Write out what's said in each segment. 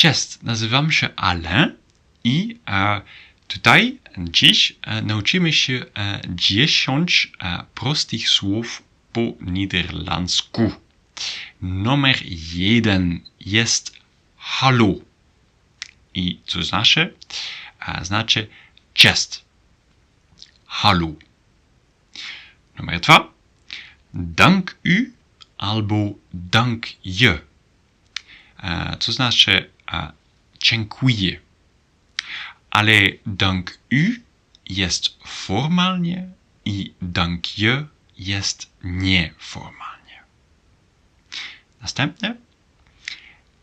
Cześć, nazywam się Alain i e, tutaj dziś e, nauczymy się e, 10 e, prostych słów po niderlandzku. Numer jeden jest hallo. I co znaczy? E, znaczy cześć. Hallo. Numer dwa. Dank u albo dank je. Co znaczy e, dziękuję. Ale dank u jest formalnie i dank je jest nieformalnie. Następne.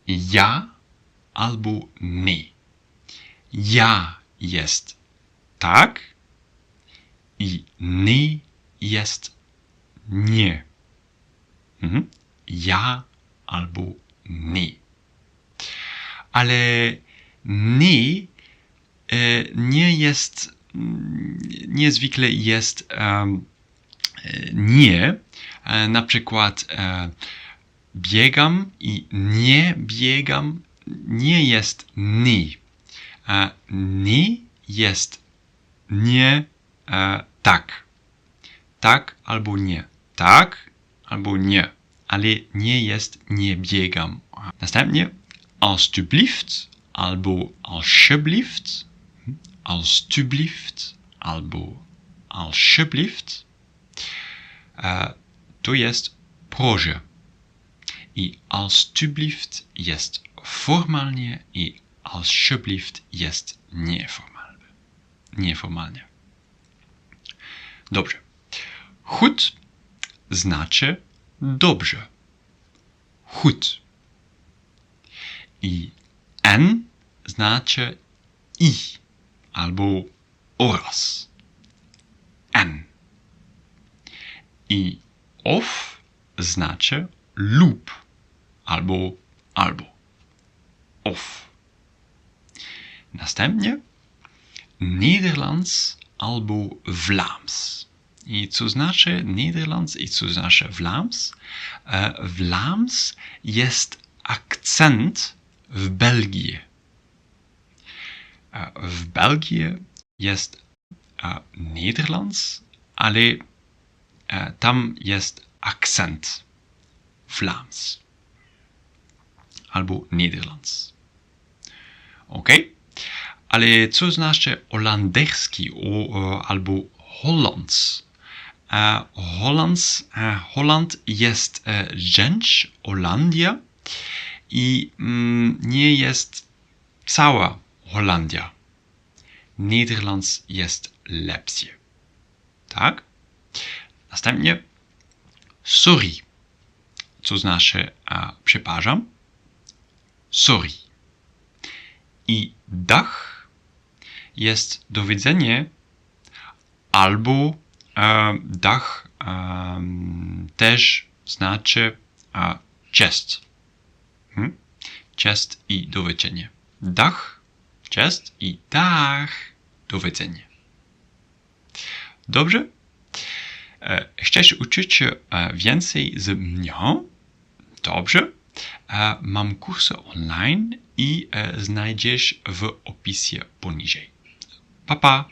Ja albo nie. Ja jest tak i nie jest nie. Mhm. Ja albo nie. Ale nie e, nie jest, niezwykle jest e, nie. E, Na przykład biegam i nie biegam nie jest nie. E, Nie jest nie tak. Tak albo nie. Tak albo nie. Ale nie jest nie biegam. Następnie alstublieft albo alsjeblieft. Alstublieft albo alsjeblieft. E, to jest proże. I alstublieft jest formalnie i alsjeblieft jest nieformalnie. Nieformalnie. Dobrze. Goed znaczy dobrze. Goed. I en znaczy i albo oraz. En. I of znaczy lub albo albo. Of. Następnie Nederlands albo Vlaams. I co znaczy Nederlands i co znaczy Vlaams? E, Vlaams jest akcent w Belgii. W Belgii jest Nederlands, ale tam jest akcent Vlaams albo Nederlands. Ok? Ale co znaczy o, albo Hollands? Hollands, Holland jest e, Holandia i mm, nie jest cała Holandia. Nederlands jest lepsze. Tak? Następnie sorry. Co znaczy e, przepraszam? Sorry. I dach jest do widzenia albo e, dach e, też znaczy e, cześć. Hmm? Cześć i do widzenia. Dach, cześć i dach do. Dobrze? E, Chcesz uczyć e, więcej z mną? Dobrze. E, Mam kursy online i znajdziesz w opisie poniżej. Pa, pa!